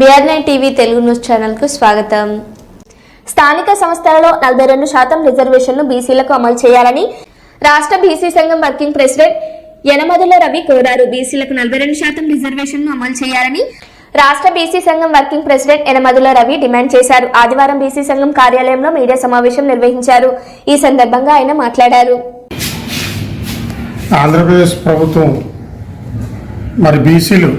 B R nine TV Telugu news ఛానల్కు స్వాగతం. స్థానిక సంస్థలలో నలభై రెండు శాతం రిజర్వేషన్లు బీసీలకు అమలు చేయాలని రాష్ట్ర బీసీ సంఘం వర్కింగ్ ప్రెసిడెంట్ యనమదుల రవి కోరారు. బీసీలకు నలభై రెండు శాతం రిజర్వేషన్లు అమలు చేయాలని రాష్ట్ర బీసీ సంఘం working president Yanamadula Ravi demand చేశారు. ఆదివారం బీసీ సంఘం కార్యాలయంలో మీడియా సమావేశం నిర్వహించారు. ఈ సందర్భంగా ఆయన మాట్లాడారు. ఆంధ్రప్రదేశ్ ప్రభుత్వం మరి బీసీలు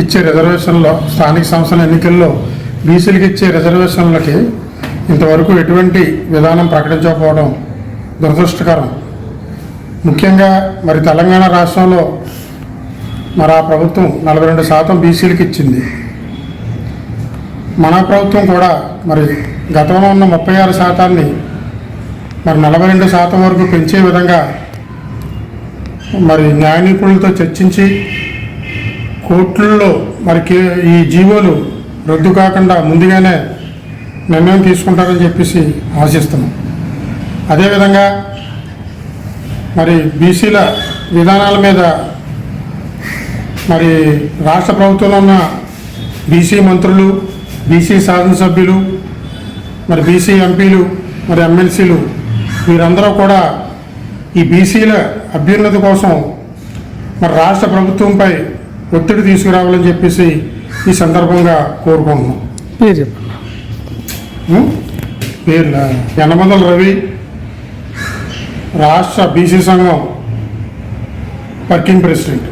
ఇచ్చే రిజర్వేషన్లో స్థానిక సంస్థల ఎన్నికల్లో బీసీలకు ఇచ్చే రిజర్వేషన్లకి ఇంతవరకు ఎటువంటి విధానం ప్రకటించకపోవడం దురదృష్టకరం. ముఖ్యంగా మరి తెలంగాణ రాష్ట్రంలో మరి ఆ ప్రభుత్వం నలభై రెండు శాతం బీసీలకు ఇచ్చింది. మన ప్రభుత్వం కూడా మరి గతంలో ఉన్న ముప్పై ఆరు శాతాన్ని మరి నలభై రెండు శాతం వరకు పెంచే విధంగా మరి న్యాయ నిపుణులతో చర్చించి కోర్టుల్లో మరి ఈ జీవోలు రద్దు కాకుండా ముందుగానే నిర్ణయం తీసుకుంటారని చెప్పేసి ఆశిస్తున్నాం. అదేవిధంగా మరి బీసీల విధానాల మీద మరి రాష్ట్ర ప్రభుత్వంలో ఉన్న బీసీ మంత్రులు బీసీ శాసనసభ్యులు మరి బీసీ ఎంపీలు మరి ఎమ్మెల్సీలు వీరందరూ కూడా ఈ బీసీల అభ్యున్నతి కోసం మరి రాష్ట్ర ప్రభుత్వంపై ఒత్తిడి తీసుకురావాలని చెప్పేసి ఈ సందర్భంగా కోరుకుంటున్నాం. పేరు చెప్పండి. ఉం? పేర్ల యనమదల రవి రాష్ట్ర బీసీ సంఘం వర్కింగ్ ప్రెసిడెంట్.